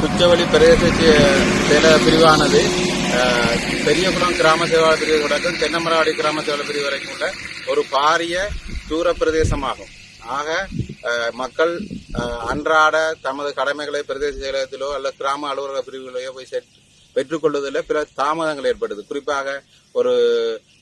குச்சவெளி பிரதேச செயல பிரிவானது பெரியகுளம் கிராம சேவா பிரிவு தொடக்கம் தென்னமராடி கிராம சேவா பிரிவு வரைக்கும் உள்ள ஒரு பாரிய தூர பிரதேசமாகும். ஆக மக்கள் அன்றாட தமது கடமைகளை பிரதேச செயலகத்திலோ அல்லது கிராம அலுவலக பிரிவுகளையோ போய் செட் பெற்றுக்கொள்வதில் பிற தாமதங்கள் ஏற்படுது. குறிப்பாக ஒரு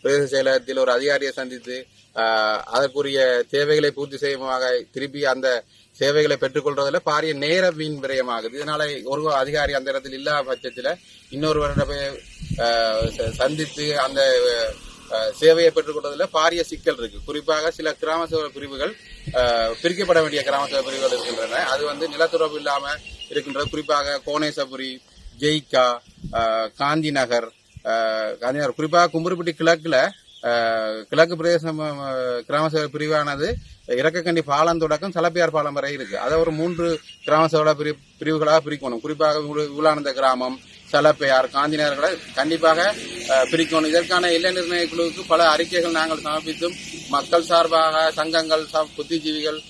பிரதேச செயலகத்தில் ஒரு அதிகாரியை சந்தித்து ஆஹ், அதற்குரிய தேவைகளை பூர்த்தி செய்யுமாக திருப்பி அந்த சேவைகளை பெற்றுக்கொள்றதுல பாரிய நேர வீண் விரயமாகுது. இதனால ஒரு அதிகாரி அந்த இடத்தில் இல்லாத பட்சத்தில் இன்னொருவரிட போய் ஆஹ், சந்தித்து அந்த சேவையை பெற்றுக்கொள்வதில் பாரிய சிக்கல் இருக்கு. குறிப்பாக சில கிராம சேவை பிரிவுகள் பிரிக்கப்பட வேண்டிய கிராம சேவை பிரிவுகள் இருக்கின்றன. அது வந்து நிலத்துறவு இல்லாம இருக்கின்றது. குறிப்பாக கோணேசபுரி ஜெய்கா காந்தி நகர் காந்தி நகர். குறிப்பாக கும்புருப்பட்டி கிழக்கில் கிழக்கு பிரதேசம் கிராம சேவை பிரிவானது இறக்கக்கண்டி பாலம் தொடக்கம் சலப்பியார் பாலம் வரை இருக்கு. அதை ஒரு மூன்று கிராம சேவை பிரி பிரிவுகளாக பிரிக்கணும். குறிப்பாக உல- உலானந்த கிராமம் சலப்பையார் காந்தி நகர்களை கண்டிப்பாக பிரிக்கணும். இதற்கான இல்லை நிர்ணய குழுவுக்கு பல அறிக்கைகள் நாங்கள் சமர்ப்பித்தும் மக்கள் சார்பாக சங்கங்கள் ச- புத்திஜீவிகள்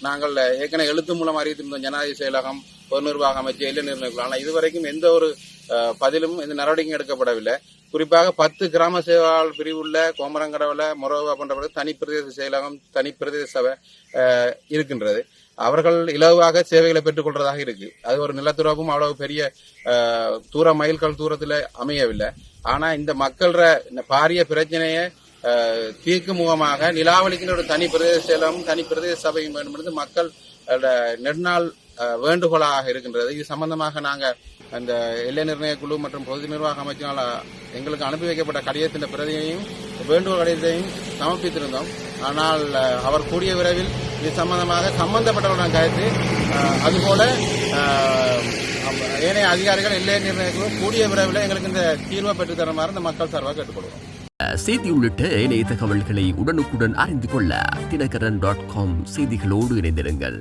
நாங்கள் ஏற்கனவே எழுத்து மூலம் அறிவித்திருந்தோம் ஜனாதிபதி செயலகம் பொருள் நிர்வாக அமைச்சு இல்ல நிர்ணய குழு. ஆனால் இதுவரைக்கும் எந்த ஒரு பதிலும் இந்த நடவடிக்கையும் எடுக்கப்படவில்லை. குறிப்பாக பத்து கிராம சேவாளர் பிரிவுள்ள கோமரங்கடவுல மொரோவா போன்ற தனி பிரதேச செயலகம் தனி பிரதேச சபை இருக்கின்றது. அவர்கள் இலவாக சேவைகளை பெற்றுக்கொள்றதாக இருக்கு. அது ஒரு நிலத்துறவும் அவ்வளவு பெரிய தூர மைல்கள் தூரத்தில் அமையவில்லை. ஆனா இந்த மக்கள்ற இந்த பாரிய பிரச்சனையை தீர்க்கும் முகமாக நிலாவளிக்கின்ற ஒரு தனி பிரதேச செயலகம் தனி பிரதேச சபையும் வேண்டும் என்று மக்கள் நெடுநாள் வேண்டுகோளாக இருக்கின்றது. இது சம்பந்தமாக நாங்கள் அந்த எல்லை நிர்ணய குழு மற்றும் பொது நிர்வாக அமைச்சினால் எங்களுக்கு அனுப்பி வைக்கப்பட்ட கடிதத்தின் பிரதியையும் வேண்டுகோள் கடிதத்தையும் சமர்ப்பித்திருந்தோம். ஆனால் அவர் கூடிய விரைவில் இது சம்பந்தமாக சம்பந்தப்பட்டவருடன் கருத்து அதுபோல ஏனைய அதிகாரிகள் எல்லை நிர்ணய குழு கூடிய விரைவில் எங்களுக்கு இந்த தீர்வை பெற்றுத் தருமாறு இந்த மக்கள் சார்பாக கேட்டுக்கொள்வோம் செய்தி உள்ளிட்ட இணைய தகவல்களை உடனுக்குடன் அறிந்து கொள்ள தினகரன் டாட் காம் செய்திகளோடு இணைந்திருங்கள்.